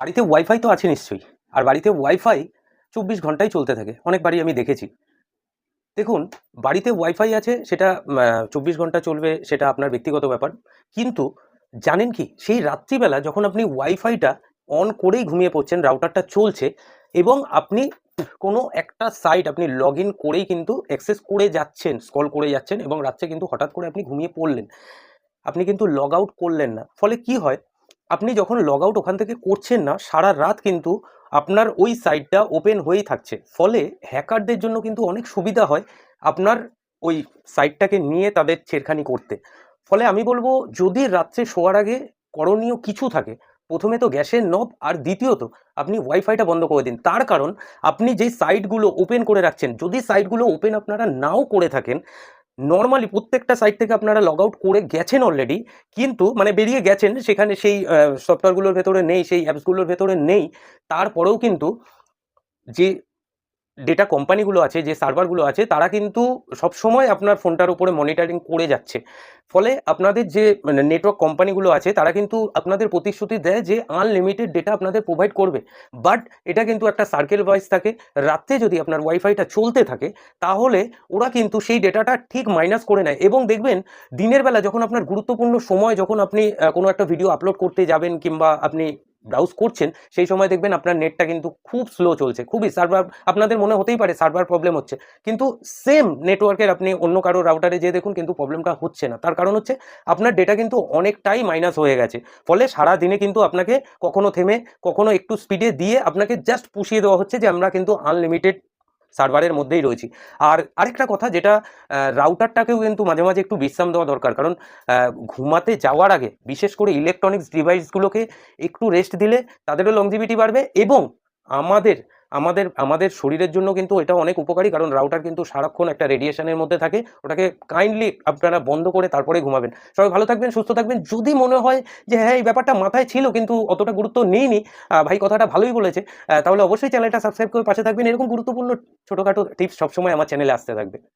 বাড়িতে ওয়াইফাই তো আছে নিশ্চয়ই। আর বাড়িতে ওয়াইফাই চব্বিশ ঘন্টাই চলতে থাকে। অনেক বাড়ি আমি দেখেছি। দেখুন, বাড়িতে ওয়াইফাই আছে, সেটা চব্বিশ ঘণ্টা চলবে, সেটা আপনার ব্যক্তিগত ব্যাপার। কিন্তু জানেন কি, সেই রাত্রিবেলা যখন আপনি ওয়াইফাইটা অন করেই ঘুমিয়ে পড়ছেন রাউটারটা চলছে, এবং আপনি কোনো একটা সাইট আপনি লগ ইন করেই কিন্তু অ্যাক্সেস করে যাচ্ছেন স্কল করে যাচ্ছেন, এবং রাত্রে কিন্তু হঠাৎ করে আপনি ঘুমিয়ে পড়লেন। আপনি কিন্তু লগ আউট করলেন না। ফলে কি হয় আপনি যখন লগ আউট ওখান থেকে করছেন না, সারা রাত কিন্তু আপনার ওই সাইটটা ওপেন হয়েই থাকছে। ফলে হ্যাকারদের জন্য কিন্তু অনেক সুবিধা হয় আপনার ওই সাইটটাকে নিয়ে তাদের ছেড়খানি করতে। ফলে আমি বলব, যদি রাত্রে শোয়ার আগে করণীয় কিছু থাকে, প্রথমে তো গ্যাসের নব আর দ্বিতীয়ত আপনি ওয়াইফাইটা বন্ধ করে দিন। তার কারণ, আপনি যেই সাইটগুলো ওপেন করে রাখছেন, যদি সাইটগুলো ওপেন আপনারা নাও করে থাকেন নর্মালি প্রত্যেকটা সাইট থেকে আপনারা লগ আউট করে গেছেন অলরেডি কিন্তু মানে বেরিয়ে গেছেন, সেখানে সেই সফটওয়্যারগুলোর ভেতরে নেই, সেই অ্যাপসগুলোর ভেতরে নেই, তারপরেও কিন্তু যে ডেটা কোম্পানিগুলো আছে, যে সার্ভারগুলো আছে, তারা কিন্তু সবসময় আপনার ফোনটার উপরে মনিটরিং করে যাচ্ছে। ফলে আপনাদের যে মানে নেটওয়ার্ক কোম্পানিগুলো আছে, তারা কিন্তু আপনাদের প্রতিশ্রুতি দেয় যে আনলিমিটেড ডেটা আপনাদের প্রোভাইড করবে। বাট এটা কিন্তু একটা সার্কেল ওয়াইজ থাকে। রাত্রে যদি আপনার ওয়াইফাইটা চলতে থাকে, তাহলে ওরা কিন্তু সেই ডেটাটা ঠিক মাইনাস করে নেয়। এবং দেখবেন, দিনের বেলা যখন আপনার গুরুত্বপূর্ণ সময়, যখন আপনি কোনো একটা ভিডিও আপলোড করতে যাবেন কিংবা আপনি ব্রাউজ করছেন, সেই সময় দেখবেন আপনার নেটটা কিন্তু খুব স্লো চলছে, খুবই সার্ভার আপনাদের মনে হতেই পারে সার্ভার প্রবলেম হচ্ছে, কিন্তু সেম নেটওয়ার্কের আপনি অন্য কারও রাউটারে যেয়ে দেখুন কিন্তু প্রবলেমটা হচ্ছে না, তার কারণ হচ্ছে আপনার ডেটা কিন্তু অনেকটাই মাইনাস হয়ে গেছে, ফলে সারা দিনে কিন্তু আপনাকে কখনো থেমে, কখনো একটু স্পিডে দিয়ে আপনাকে জাস্ট পুষিয়ে দেওয়া হচ্ছে যে আমরা কিন্তু আনলিমিটেড সার্ভারের মধ্যেই রয়েছি। আর আরেকটা কথা যেটা রাউটারটাকেও কিন্তু মাঝে মাঝে একটু বিশ্রাম দেওয়া দরকার। কারণ ঘুমাতে যাওয়ার আগে বিশেষ করে ইলেকট্রনিক্স ডিভাইসগুলোকে একটু রেস্ট দিলে তাদেরও লংজিভিটি বাড়বে এবং আমাদের আমাদের আমাদের শরীরের জন্য কিন্তু এটা অনেক উপকারী, কারণ রাউটার কিন্তু সারাক্ষণ একটা রেডিয়েশনের মধ্যে থাকে। ওটাকে কাইন্ডলি আপনারা বন্ধ করে তারপরে ঘুমাবেন। সবাই ভালো থাকবেন, সুস্থ থাকবেন। যদি মনে হয় যে হ্যাঁ এই ব্যাপারটা মাথায় ছিল কিন্তু অতটা গুরুত্ব নিইনি ভাই কথাটা ভালোই বলেছে তাহলে অবশ্যই চ্যানেলটা সাবস্ক্রাইব করে পাশে থাকবেন। এরকম গুরুত্বপূর্ণ ছোটোখাটো টিপস সবসময় আমার চ্যানেলে আসতে থাকবে।